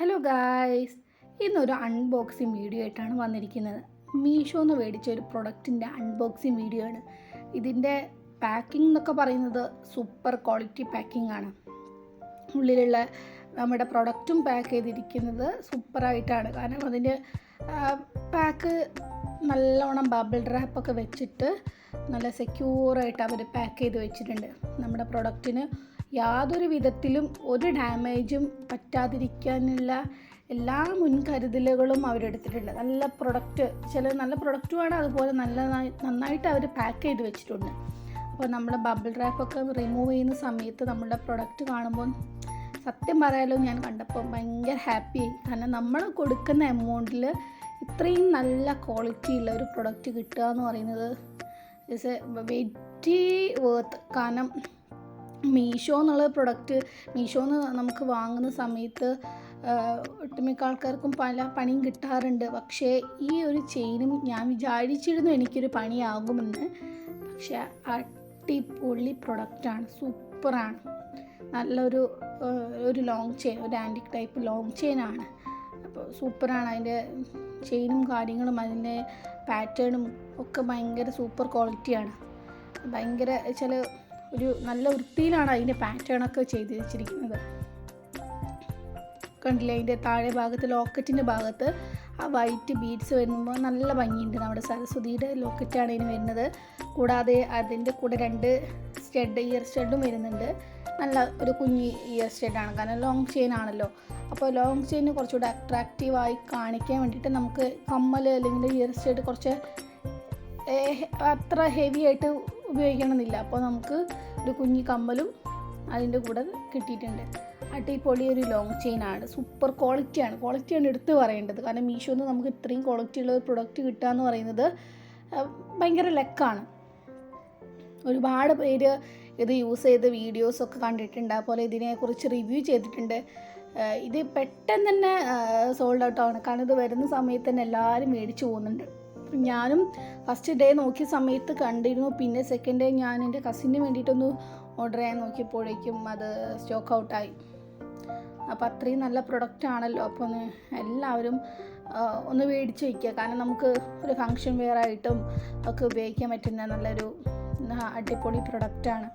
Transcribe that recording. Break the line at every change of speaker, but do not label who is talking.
Hello guys ഇന്നൊരു unboxing video ആയിട്ടാണ് വന്നിരിക്കുന്നത്. മീഷോ എന്ന് മേടിച്ച ഒരു പ്രൊഡക്റ്റിന്റെ അൺബോക്സിങ് വീഡിയോ ആണ്. ഇതിന്റെ പാക്കിംഗ് എന്നൊക്കെ പറയുന്നത് സൂപ്പർ ക്വാളിറ്റി പാക്കിംഗ് ആണ്. ഉള്ളിലുള്ള നമ്മുടെ പ്രൊഡക്റ്റും പാക്ക് ചെയ്തിരിക്കുന്നത് സൂപ്പറായിട്ടാണ് കാരണം അതിന്റെ പാക്ക് നല്ലോണം ബബിൾ റാപ്പൊക്കെ വെച്ചിട്ട് നല്ല സെക്യൂറായിട്ട് അവർ പാക്ക് ചെയ്ത് വെച്ചിട്ടുണ്ട്. നമ്മുടെ പ്രൊഡക്റ്റിന് യാതൊരു വിധത്തിലും ഒരു ഡാമേജും പറ്റാതിരിക്കാനുള്ള എല്ലാ മുൻകരുതലുകളും അവരെടുത്തിട്ടുണ്ട്. നല്ല പ്രൊഡക്റ്റ് ചില നല്ല പ്രൊഡക്റ്റുമാണ് അതുപോലെ നല്ല നന്നായിട്ട് അവർ പാക്ക് ചെയ്ത് വെച്ചിട്ടുണ്ട്. അപ്പോൾ നമ്മൾ ബബിൾ റാപ്പൊക്കെ റിമൂവ് ചെയ്യുന്ന സമയത്ത് നമ്മുടെ പ്രൊഡക്റ്റ് കാണുമ്പോൾ സത്യം പറയാലോ ഞാൻ കണ്ടപ്പോൾ ഭയങ്കര ഹാപ്പി ആയി. കാരണം നമ്മൾ കൊടുക്കുന്ന എമൗണ്ടിൽ ഇത്രയും നല്ല ക്വാളിറ്റി ഉള്ള ഒരു പ്രൊഡക്റ്റ് കിട്ടുക എന്ന് പറയുന്നത് ഇറ്റ്സ് എ വെറ്റി വേർത്ത് കാരണം മീഷോ എന്നുള്ള പ്രൊഡക്റ്റ് മീഷോന്ന് നമുക്ക് വാങ്ങുന്ന സമയത്ത് ഒട്ടുമിക്ക ആൾക്കാർക്കും പല പണിയും കിട്ടാറുണ്ട്. പക്ഷേ ഈ ഒരു ചെയിനും ഞാൻ വിചാരിച്ചിരുന്നു എനിക്കൊരു പണിയാകുമെന്ന്. പക്ഷേ അടിപൊളി പ്രൊഡക്റ്റാണ് സൂപ്പറാണ് നല്ലൊരു ഒരു ലോങ് ചെയിൻ ഒരു ആന്റിക് ടൈപ്പ് ലോങ് ചെയിനാണ് അപ്പോൾ സൂപ്പറാണ് അതിന്റെ ചെയിനും കാര്യങ്ങളും അതിന്റെ പാറ്റേണും ഒക്കെ ഭയങ്കര സൂപ്പർ ക്വാളിറ്റിയാണ് ഭയങ്കര ചില ഒരു നല്ല വൃത്തിയിലാണ് അതിന്റെ പാറ്റേണൊക്കെ ചെയ്ത് വെച്ചിരിക്കുന്നത്. കണ്ടില്ലേ? അതിന്റെ താഴെ ഭാഗത്ത് ലോക്കറ്റിന്റെ ഭാഗത്ത് ആ വൈറ്റ് ബീഡ്സ് വരുമ്പോൾ നല്ല ഭംഗിയുണ്ട്. നമ്മുടെ സരസ്വതിയുടെ ലോക്കറ്റാണ് ഇതിന് വരുന്നത്. കൂടാതെ അതിന്റെ കൂടെ രണ്ട് സ്റ്റഡ് ഇയർ സ്റ്റഡും വരുന്നുണ്ട്. നല്ല ഒരു കുഞ്ഞി ഇയർ സ്റ്റഡാണ് കാരണം ലോങ് ചെയിൻ ആണല്ലോ. അപ്പോൾ ലോങ് ചെയിൻ കുറച്ചുകൂടെ അട്രാക്റ്റീവായി കാണിക്കാൻ വേണ്ടിയിട്ട് നമുക്ക് കമ്മൽ അല്ലെങ്കിൽ ഇയർ സ്റ്റഡ് കുറച്ച് അത്ര ഹെവി ആയിട്ട് ഉപയോഗിക്കണമെന്നില്ല. അപ്പോൾ നമുക്ക് ഒരു കുഞ്ഞി കമ്മലും അതിന്റെ കൂടെ കിട്ടിയിട്ടുണ്ട്. അടിപൊളി ഒരു ലോങ് ചെയിൻ ആണ്. സൂപ്പർ ക്വാളിറ്റിയാണ് ക്വാളിറ്റിയാണ് എടുത്ത് പറയേണ്ടത്. കാരണം മീഷോന്ന് നമുക്ക് ഇത്രയും ക്വാളിറ്റി ഉള്ള ഒരു പ്രൊഡക്റ്റ് കിട്ടുക എന്ന് പറയുന്നത് ഭയങ്കര ലെക്കാണ്. ഒരുപാട് പേര് ഇത് യൂസ് ചെയ്ത് വീഡിയോസൊക്കെ കണ്ടിട്ടുണ്ട്. അതുപോലെ ഇതിനെക്കുറിച്ച് റിവ്യൂ ചെയ്തിട്ടുണ്ട്. ഇത് പെട്ടെന്ന് തന്നെ സോൾഡ് ഔട്ട് ആണ്. കാരണം ഇത് വരുന്ന സമയത്ത് തന്നെ എല്ലാവരും മേടിച്ചു പോകുന്നുണ്ട്. ഞാനും ഫസ്റ്റ് ഡേ നോക്കിയ സമയത്ത് കണ്ടിരുന്നു. പിന്നെ സെക്കൻഡ് ഡേ ഞാൻ എന്റെ കസിന് വേണ്ടിയിട്ടൊന്ന് ഓർഡർ ചെയ്യാൻ നോക്കിയപ്പോഴേക്കും അത് സ്റ്റോക്ക് ഔട്ടായി അപ്പോൾ അത്രയും നല്ല പ്രൊഡക്റ്റ് ആണല്ലോ. അപ്പോൾ ഒന്ന് എല്ലാവരും ഒന്ന് മേടിച്ച് വയ്ക്കുക കാരണം നമുക്ക് ഒരു ഫങ്ഷൻ വെയർ ആയിട്ടും ഒക്കെ ഉപയോഗിക്കാൻ പറ്റുന്ന നല്ലൊരു അടിപൊളി പ്രൊഡക്റ്റാണ്